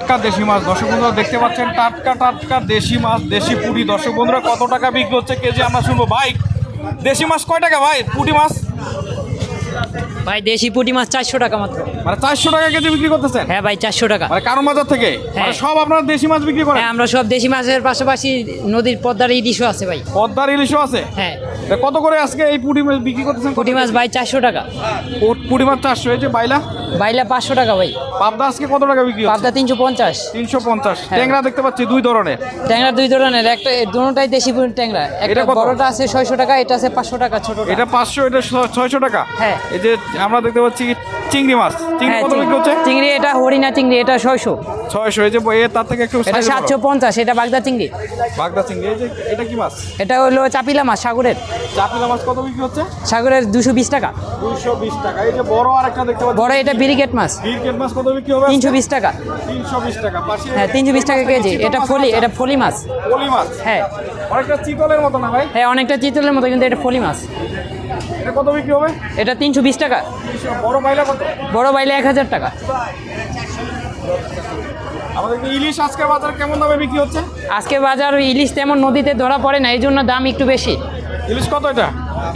টাটকা দেশি মাছ। দর্শক বন্ধুরা দেখতে পাচ্ছেন টাটকা টাটকা দেশি মাছ দেশি পুঁটি। দর্শক বন্ধুরা কত টাকা বিক্রি হচ্ছে কেজি? আমরা শুনব। ভাই দেশি মাছ কয় টাকা ভাই? পুঁটি মাছ? ভাই দেশি পুঁটি মাছ চারশো টাকা মাত্র। মানে চারশো টাকা কেজি বিক্রি করতেছেন? হ্যাঁ ভাই চারশো টাকা। মানে কারণ বাজার থেকে? মানে সব আপনার দেশি মাছ বিক্রি করেন? হ্যাঁ আমরা সব দেশি মাছের পাশাপাশি নদীর পদ্মার ইলিশও আছে ভাই। পদ্মার ইলিশও আছে? হ্যাঁ। কত করে আজকে এই পুঁটি মাছ বিক্রি করতেছেন? পুঁটি মাছ ভাই চারশো টাকা। পুঁটি মাছ চারশো। এই যে বাইলা? বাইলা পাঁচশো টাকা ভাই। পাবদা আজকে কত টাকা বিক্রি পাবদা তিনশো পঞ্চাশ। তিনশো পঞ্চাশ। হ্যাঁ। ট্যাংরা দেখতে পাচ্ছি দুই ধরনের। ট্যাংরা দুই ধরনের একটা দুটাই দেশি ট্যাংরা। একটা বড়টা আছে ছয়শো টাকা এটা আছে পাঁচশো টাকা ছোটটা। এটা পাঁচশো এটা ছয়শো টাকা? হ্যাঁ। এই যে আমরা দেখতে পাচ্ছি চিংড়ি মাছ। চিংড়ি হ্যাঁ কত বিক্রি হচ্ছে? চিংড়ি এটা হরিণা চিংড়ি এটা ছয়শো। ছয়শো এই যে তার থেকে একটু এটা সাতশো পঞ্চাশ এটা বাগদা চিংড়ি। বাগদা চিংড়ি এই যে এটা কি মাছ? এটা হলো চাপিলা মাছ সাগরের। চাপিলা মাছ কত বিক্রি হচ্ছে? সাগরের দুশো বিশ টাকা। দুইশো বিশ টাকা। এই যে বড় আর একটা দেখতে পাচ্ছি। বড় এটা বিরিগেট মাছ। ক্রিকেট মাছ কত বিক্রি হবে তিনশো বিশ টাকা। তিনশো বিশ টাকা পাশে হ্যাঁ তিনশো বিশ টাকা কেজি। এটা ফলি এটা ফলি মাছ। পলি মাছ? হ্যাঁ। অনেকটা চিতলের মতো না ভাই? হ্যাঁ অনেকটা চিতলের মতো কিন্তু এটা ফলি মাছ। এটা কত বিক্রি হবে? এটা তিনশো বিশ টাকা। বড় পাইলা কত? বড় বাইলে এক হাজার টাকা। আমাদের ইলিশ আজকের বাজার কেমন দামে বিক্রি হচ্ছে? আজকে বাজার ইলিশ তেমন নদীতে ধরা পড়ে না এই জন্য দাম একটু বেশি। ইলিশ কত এটা?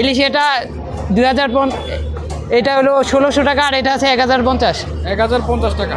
ইলিশ এটা দুই হাজার এটা হলো ষোলোশো টাকা আর এটা আছে এক হাজার পঞ্চাশ। এক হাজার পঞ্চাশ টাকা।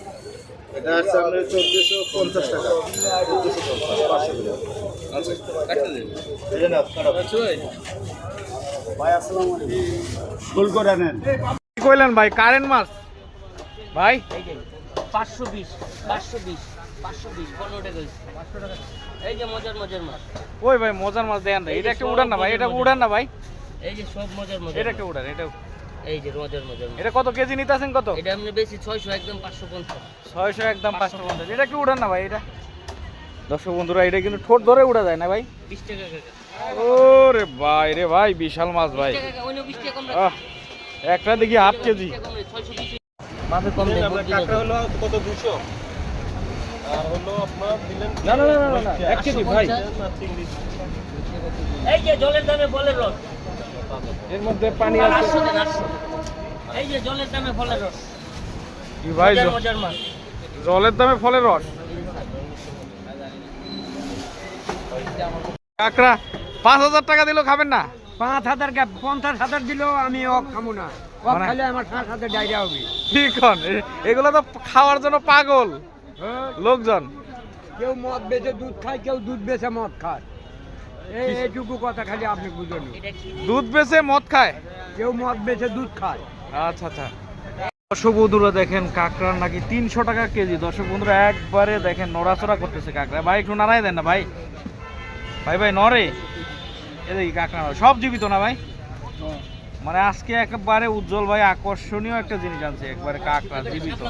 এটা আছে আপনার চোদ্দশো পঞ্চাশ টাকা। চোদ্দশো পঞ্চাশ পাঁচশো গ্রাম আচ্ছা এই না, খারাপ। ভাই আসসালামু ফুল করে নেন। কইলেন ভাই? কারেন্ট মাছ? ভাই? পাঁচশো বিশ পাঁচশো বিশ পাঁচশো বিশ পনেরো টাকা এই যে মজার মজার মাছ। ওই ভাই মজার মাছ দেন এটা একটা উড়ান না ভাই এটা উড়ান না ভাই। এই যে সব মজার মজার এটা একটা উড়ান এটা এই যে মজার মজার এটা কত কেজি নিতেছেন কত? এটা আপনি বেশি ছয়শো একদম পাঁচশো পঞ্চাশ। ছয়শো একদম পাঁচশো পঞ্চাশ। এটা কি উড়ান না ভাই এটা? দর্শক বন্ধুরা এটা কিন্তু ঠোঁট ধরে উড়া যায় না ভাই? বিশ টাকা কাকা ওরে ভাই রে ভাই বিশাল মাছ ভাই। একটা দেখি হাফ কেজি। মাপে কম দেয় কাঁকড়া হলো কত দুশো? আর হলো আপনার দিলেন না না না না না এক কেজি ভাই। এই যে জলের দামে ফলের রস। এর মধ্যে পানি আছে। এই যে জলের দামে ফলের রস। কি ভাই মজার জ- মজার মাছ। জলের দামে ফলের রস? কাকড়া পাঁচ হাজার টাকা দিলেও খাবেন না? পাঁচ হাজার পঞ্চাশ হাজার দিলেও আমি অক খাব না। অক মানে- খাইলে আমার সাত হাজার ডায়রিয়া হবে। ঠিক এগুলো তো খাওয়ার জন্য পাগল। লোকজন। কেউ মদ বেচে দুধ খায় কেউ দুধ বেচে মদ খায়। এইটুকু কথা খালি আপনি বুঝুন। দুধ বেচে মদ খায়? কেউ মদ বেচে দুধ খায়। আচ্ছা আচ্ছা। দর্শক বন্ধুরা দেখেন কাঁকড়ার নাকি তিনশো টাকা কেজি। দর্শক বন্ধুরা একবারে দেখেন নড়াচড়া করতেছে কাঁকড়া। ভাই একটু নাড়াই দেন না ভাই। ভাই ভাই নড়ে। এদিকে কাঁকড়া নড়ে। সব জীবিত না ভাই? মানে আজকে একেবারে উজ্জ্বল ভাই আকর্ষণীয় একটা জিনিস আনছে একবারে কাঁকড়া জীবিত।